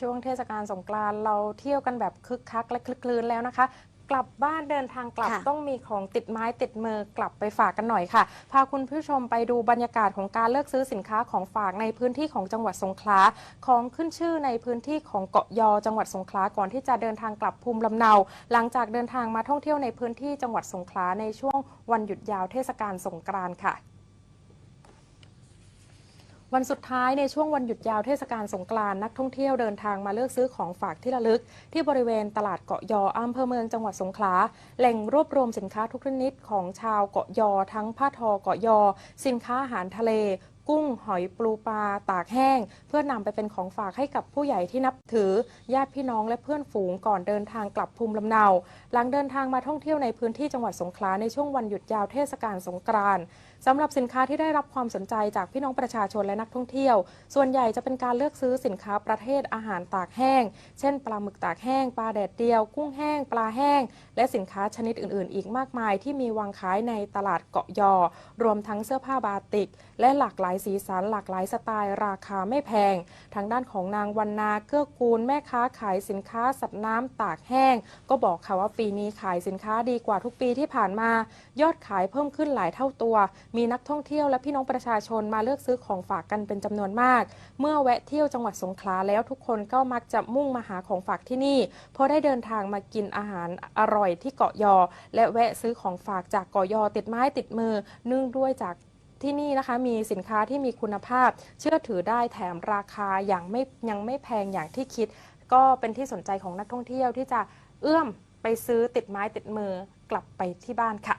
ช่วงเทศกาลสงกรานต์เราเที่ยวกันแบบคึกคักและคลึกคลืนแล้วนะคะ กลับบ้านเดินทางกลับค่ะ ต้องมีของติดไม้ติดมือกลับไปฝากกันหน่อยค่ะ พาคุณผู้ชมไปดูบรรยากาศของการเลือกซื้อสินค้าของฝากในพื้นที่ของจังหวัดสงขลาของขึ้นชื่อในพื้นที่ของเกาะยอจังหวัดสงขลาก่อนที่จะเดินทางกลับภูมิลำเนา หลังจากเดินทางมาท่องเที่ยวในพื้นที่จังหวัดสงขลาในช่วงวันหยุดยาวเทศกาลสงกรานต์ค่ะ วันสุดท้ายในช่วงวันหยุดยาวเทศกาลสงกรานต์นักท่องเที่ยวเดินทางมาเลือกซื้อของฝากที่ระลึก ที่บริเวณตลาดเกาะยออำเภอเมืองจังหวัดสงขลาแหล่งรวบรวมสินค้าทุกชนิดของชาวเกาะยอ ทั้งผ้าทอเกาะยอ สินค้าอาหารทะเล กุ้ง หอยปลูปลาตากแห้ง เพื่อนำไปเป็นของฝากให้กับผู้ใหญ่ที่นับถือ ญาติพี่น้องและเพื่อนฝูงก่อนเดินทางกลับภูมิลำเนา หลังเดินทางมาท่องเที่ยวในพื้นที่จังหวัดสงขลาในช่วงวันหยุดยาวเทศกาลสงกรานต์สำหรับสินค้าที่ได้รับความสนใจจากพี่น้องประชาชนและนักท่องเที่ยว ส่วนใหญ่จะเป็นการเลือกซื้อสินค้าประเภทอาหารตากแห้ง เช่น ปลาหมึกตากแห้ง ปลาแดดเดียว กุ้งแห้ง ปลาแห้ง และสินค้าชนิดอื่น ๆ อีกมากมายที่มีวางขายในตลาดเกาะยอ รวมทั้งเสื้อผ้าบาติก และหลากหลายสีสันหลากหลายสไตล์ ราคาไม่แพง ทางด้านของนางวันนาเกื้อกูลแม่ค้าขายสินค้าสัตว์น้ำตากแห้ง ก็บอกค่ะว่าปีนี้ขายสินค้าดีกว่าทุกปีที่ผ่านมา ยอดขายเพิ่มขึ้นหลายเท่าตัว มีนักท่องเที่ยวและพี่น้องประชาชนมาเลือกซื้อของฝากกันเป็นจำนวนมาก เมื่อแวะเที่ยวจังหวัดสงขลาแล้วทุกคนก็มักจะมุ่งมาหาของฝากที่นี่เพราะได้เดินทางมากินอาหารอร่อยที่เกาะยอ และแวะซื้อของฝากจากเกาะยอติดไม้ติดมือเนื่องด้วยจาก ที่นี่นะคะมีสินค้าที่มีคุณภาพ เชื่อถือได้แถมราคาอย่างไม่ยังไม่แพงอย่างที่คิด ก็เป็นที่สนใจของนักท่องเที่ยวที่จะเอื้อมไปซื้อติดไม้ติดมือกลับไปที่บ้านค่ะ